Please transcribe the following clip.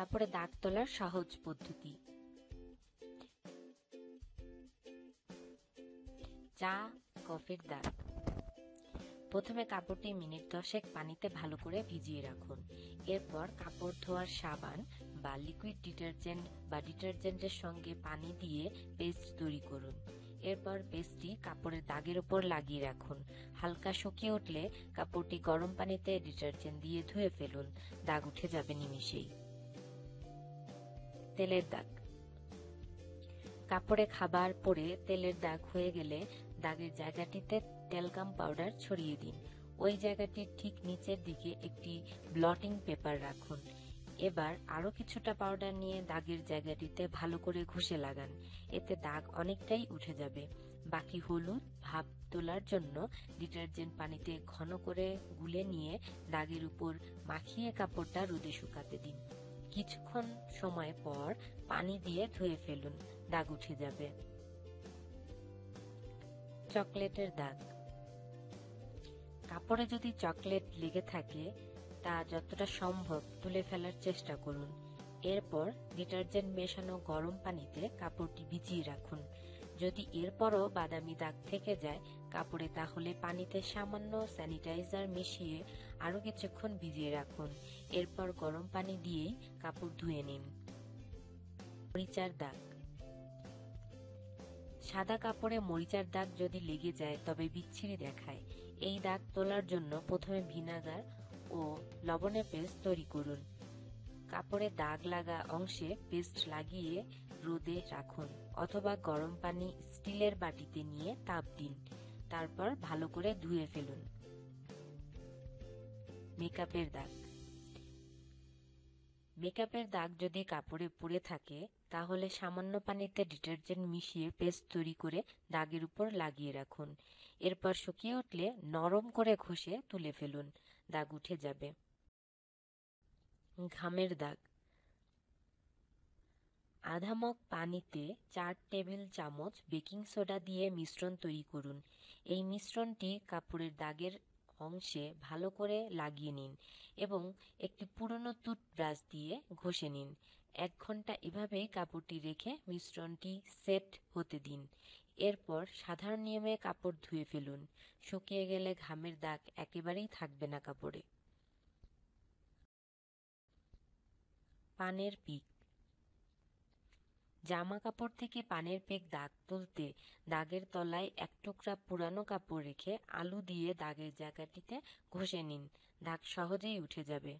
কাপড়ে দাগ তোলার সহজ পদ্ধতি। চা, কফির দাগ প্রথমে কাপড়টি মিনিট দশেক পানিতে ভালো করে ভিজিয়ে রাখুন। এরপর কাপড় ধোয়ার সাবান বা লিকুইড ডিটারজেন্ট বা ডিটারজেন্টের সঙ্গে পানি দিয়ে পেস্ট তৈরি করুন। এরপর পেস্টটি কাপড়ের দাগের উপর লাগিয়ে রাখুন। হালকা শুকিয়ে উঠলে কাপড়টি গরম পানিতে ডিটারজেন্ট দিয়ে ধুয়ে ফেলুন। দাগ উঠে যাবে নিমিশেই তেলের দাগ। কাপড়ে খাবার পরে তেলের দাগ হয়ে গেলে দাগের জায়গাটিতে টেলকাম পাউডার ছড়িয়ে দিন। ওই জায়গাটির ঠিক নিচের দিকে একটি ব্লটিং পেপার রাখুন। এবার আরও কিছুটা পাউডার নিয়ে দাগের জায়গাটিতে ভালো করে ঘষে লাগান। এতে দাগ অনেকটাই উঠে যাবে। বাকি হলুদ ভাব তোলার জন্য ডিটারজেন্ট পানিতে ঘন করে গুলে নিয়ে দাগের উপর মাখিয়ে কাপড়টা রোদে শুকাতে দিন। কিছুক্ষণ সময় পর পানি দিয়ে ধুয়ে ফেলুন। দাগ উঠে যাবে। চকলেটের দাগ। কাপড়ে যদি চকলেট লেগে থাকে, তা যতটা সম্ভব তুলে ফেলার চেষ্টা করুন। এরপর ডিটারজেন্ট মেশানো গরম পানিতে কাপড়টি ভিজিয়ে রাখুন। যদি এরপরও বাদামি দাগ থেকে যায়, কাপড়ে তাহলে পানিতে সামান্য স্যানিটাইজার মিশিয়ে আরও কিছুক্ষণ ভিজিয়ে রাখুন। এরপর গরম পানি দিয়েই কাপড় ধুয়ে নিন। মরিচার দাগ। সাদা কাপড়ে মরিচার দাগ যদি লেগে যায়, তবে বিচ্ছিরি দেখায়। এই দাগ তোলার জন্য প্রথমে ভিনাগার ও লবণের পেস্ট তৈরি করুন। কাপড়ে দাগ লাগা অংশে পেস্ট লাগিয়ে রোদে রাখুন অথবা গরম পানি স্টিলের বাটিতে নিয়ে তাপ দিন। তারপর ভালো করে ধুয়ে ফেলুন। মেকআপের দাগ। মেকআপের দাগ যদি কাপড়ে পড়ে থাকে, তাহলে সামান্য পানিতে ডিটারজেন্ট মিশিয়ে পেস্ট তৈরি করে দাগের উপর লাগিয়ে রাখুন। এরপর শুকিয়ে উঠলে নরম করে ঘষে তুলে ফেলুন। দাগ উঠে যাবে। ঘামের দাগ। আধা মগ পানিতে চার টেবিল চামচ বেকিং সোডা দিয়ে মিশ্রণ তৈরি করুন। এই মিশ্রণটি কাপড়ের দাগের অংশে ভালো করে লাগিয়ে নিন এবং একটি পুরনো টুথব্রাশ দিয়ে ঘষে নিন। এক ঘণ্টা এভাবেই কাপড়টি রেখে মিশ্রণটি সেট হতে দিন। এরপর সাধারণ নিয়মে কাপড় ধুয়ে ফেলুন। শুকিয়ে গেলে ঘামের দাগ একেবারেই থাকবে না কাপড়ে। পানের পিক। জামা কাপড় থেকে পানের পেক দাগ তুলতে দাগের তলায় এক টুকরা পুরানো কাপড় রেখে আলু দিয়ে দাগের জায়গাটিতে ঘষে নিন। দাগ সহজেই উঠে যাবে।